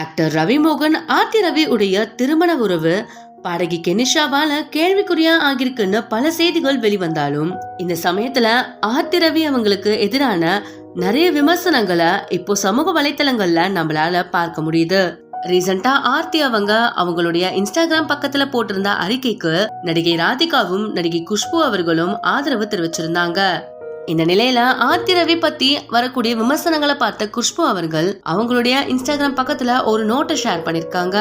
Actor Ravi Mohan Aarthi Ravi உடைய திருமண உறவு பாடகி கெனிஷாவால கேள்விக்குறியா ஆகிருக்குன்னு பல செய்திகள் வெளிவந்தாலும் இந்த சமயத்துல ஆர்த்தி ரவி அவங்களுக்கு எதிரான நிறைய விமர்சனங்களை இப்போ சமூக வலைத்தளங்கள்ல நம்மளால பார்க்க முடியுது. ரீசெண்டா ஆர்த்தி அவங்க அவங்களுடைய இன்ஸ்டாகிராம் பக்கத்துல போட்டிருந்த அறிக்கைக்கு நடிகை ராதிகாவும் நடிகை குஷ்பு அவர்களும் ஆதரவு தெரிவிச்சிருந்தாங்க. இந்த நிலையில ஆர்த்தி ரவி பத்தி வரக்கூடிய விமர்சனங்களை பார்த்த குஷ்பு அவர்கள் அவங்களுடைய இன்ஸ்டாகிராம் பக்கத்துல ஒரு நோட்டை ஷேர் பண்ணிருக்காங்க.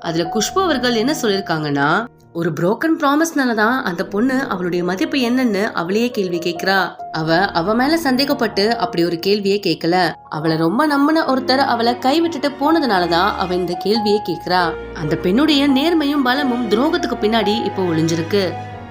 அதுல குஷ்பு அவர்கள் என்ன சொல்லிருக்காங்கன்னா ஒரு புரோக்கன் ப்ராமிஸ்னாலதான் அந்த பொண்ணு அவளுடைய மதிப்பு என்னன்னு அவளையே கேள்வி கேக்குறா அவ அவ மேல சந்தேகப்பட்டு அப்படி ஒரு கேள்வியே கேட்கல. அவளை ரொம்ப நம்பின ஒருத்தர் அவளை கைவிட்டுட்டு போனதுனாலதான் அவ இந்த கேள்வியே கேக்குறா அந்த பெண்ணுடைய நேர்மையும் பலமும் துரோகத்துக்கு பின்னாடி இப்போ ஒளிஞ்சிருக்கு.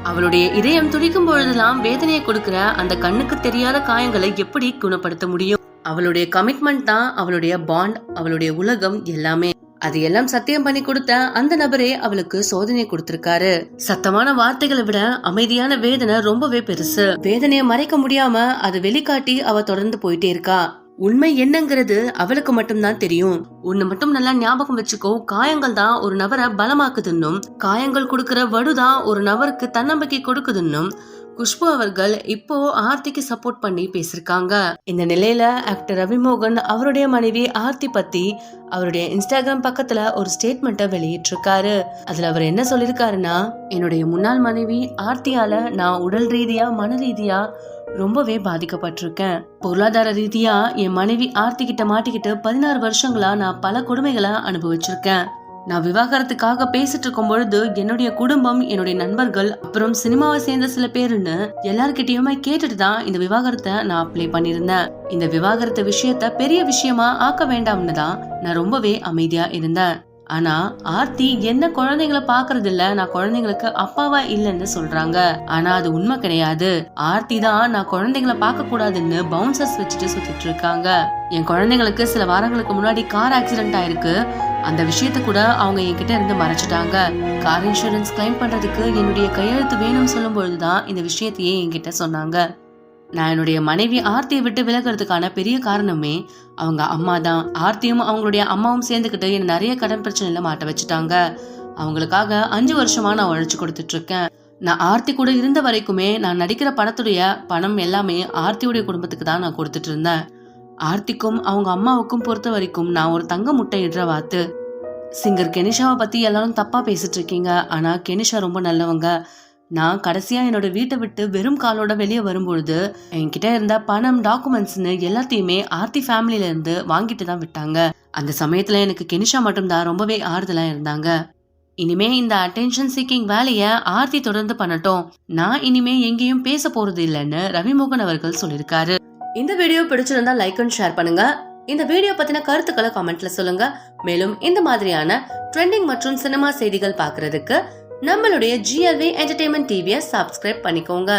அவளுடைய இதயம் துடிக்கும் பொழுதெல்லாம் வேதனையை கொடுக்கிற அந்த கண்ணுக்கு தெரியாத காயங்களை எப்படி குணப்படுத்த முடியும்? அவளுடைய கமிட்மெண்ட் தான் அவளுடைய பாண்ட் அவளுடைய உலகம் எல்லாமே. அது எல்லாம் சத்தியம் பண்ணி கொடுத்த அந்த நபரே அவளுக்கு சோதனை கொடுத்திருக்காரு. சத்தமான வார்த்தைகளை விட அமைதியான வேதனை ரொம்பவே பெருசு. வேதனையை மறைக்க முடியாம அதை வெளிக்காட்டி அவ தொடர்ந்து போயிட்டே இருக்கா. உண்மை என்னங்கிறது அவளுக்கு மட்டும்தான் தெரியும். உன்னை மட்டும் நல்லா ஞாபகம் வச்சுக்கோ காயங்கள் தான் ஒரு நபரை பலமாக்குதுன்னும் காயங்கள் கொடுக்கற வடுதான் ஒரு நபருக்கு தன்னம்பிக்கை கொடுக்குதுன்னும் குஷ்பு அவர்கள் இப்போ ஆர்த்திக்கு சப்போர்ட் பண்ணி பேசிருக்காங்க. இந்த நிலையில ஆக்டர் ரவிமோகன் அவருடைய மனைவி ஆர்த்தி பத்தி அவருடைய இன்ஸ்டாகிராம் பக்கத்துல ஒரு ஸ்டேட்மெண்ட்டை வெளியிட்டிருக்காரு. அதுல அவர் என்ன சொல்லிருக்காருன்னா என்னுடைய முன்னாள் மனைவி ஆர்த்தியால நான் உடல் ரீதியா மன ரீதியா ரொம்பவே பாதிக்கப்பட்டிருக்கேன். பொருளாதார ரீதியா என் மனைவி ஆர்த்திக்கிட்ட மாட்டிக்கிட்டு பதினாறு வருஷங்களா நான் பல கொடுமைகளை அனுபவிச்சிருக்கேன். நான் விவாகரத்துக்காக பேசிட்டு இருக்கும் பொழுது என்னுடைய குடும்பம் என்னுடைய நண்பர்கள் அப்புறம் சினிமாவை சேர்ந்த சில பேருன்னு எல்லார்கிட்டயுமே கேட்டுட்டு தான் இந்த விவாகரத்தை நான் அப்ளை பண்ணியிருந்தேன். இந்த விவாகரத்து விஷயத்த பெரிய விஷயமா ஆக்க வேண்டாம்னு தான் நான் ரொம்பவே அமைதியா இருந்தேன். ஆனா ஆர்த்தி என்ன குழந்தைங்களை பாக்குறது இல்ல நான் குழந்தைங்களுக்கு அப்பாவா இல்லைன்னு சொல்றாங்க. ஆனா அது உண்மை கிடையாது. ஆர்த்தி தான் நான் குழந்தைங்களை பார்க்க கூடாதுன்னு பவுன்சர்ஸ் வச்சுட்டு சுத்திட்டு இருக்காங்க. என் குழந்தைங்களுக்கு சில வாரங்களுக்கு முன்னாடி கார் ஆக்சிடென்ட் ஆயிருக்கு. அந்த விஷயத்த கூட அவங்க என்கிட்ட இருந்து மறைச்சிட்டாங்க. கார் இன்சூரன்ஸ் கிளைம் பண்றதுக்கு என்னுடைய கையெழுத்து வேணும்னு சொல்லும் பொழுதுதான் இந்த விஷயத்தையே என்கிட்ட சொன்னாங்க. நான் என்னுடைய மனைவி ஆர்த்தியை விட்டு விலகிறதுக்கான பெரிய காரணமே அவங்க அம்மா தான். ஆர்த்தியும் அவங்களுடைய அம்மாவும் சேர்ந்துக்கிட்டு என்ன நிறைய கடன் பிரச்சனையில மாட்ட வச்சுட்டாங்க. அவங்களுக்காக அஞ்சு வருஷமா நான் உழைச்சு கொடுத்துட்டு இருக்கேன் நான் ஆர்த்தி கூட இருந்த வரைக்குமே நான் நடிக்கிற படத்துடைய பணம் எல்லாமே ஆர்த்தியுடைய குடும்பத்துக்கு தான் நான் கொடுத்துட்டு இருந்தேன் ஆர்த்திக்கும் அவங்க அம்மாவுக்கும் பொறுத்த வரைக்கும் நான் ஒரு தங்க முட்டை இடுற வாத்து. சிங்கர் கெனிஷாவை பத்தி எல்லாரும் தப்பா பேசிட்டு இருக்கீங்க ஆனா கெனிஷா ரொம்ப நல்லவங்க. நான் கடைசியா என்னோட வீட்டை விட்டு வெறும் காலோட வெளியே வரும்பொழுது என்கிட்ட இருந்த பணம் டாக்குமெண்ட்ஸ்னு எல்லாத்தையுமே ஆர்த்தி ஃபேமிலில இருந்து வாங்கிட்டு தான் விட்டாங்க. அந்த சமயத்துல எனக்கு கெனிஷா மட்டும்தான் ரொம்பவே ஆறுதலா இருந்தாங்க. இனிமே இந்த அட்டென்ஷன் சீக்கிங் வேலைய ஆர்த்தி தொடர்ந்து பண்ணட்டும். நான் இனிமே எங்கேயும் பேச போறது இல்லைன்னு ரவிமோகன் அவர்கள் சொல்லியிருக்காரு. இந்த வீடியோ பிடிச்சிருந்தா லைக் அண்ட் ஷேர் பண்ணுங்க. இந்த வீடியோ பத்தின கருத்துக்களை கமெண்ட்ல சொல்லுங்க. மேலும் இந்த மாதிரியான ட்ரெண்டிங் மற்றும் சினிமா செய்திகள் பாக்குறதுக்கு நம்மளுடைய ஜிஎல்வி என்டர்டைன்மெண்ட் டிவியை சப்ஸ்கிரைப் பண்ணிக்கோங்க.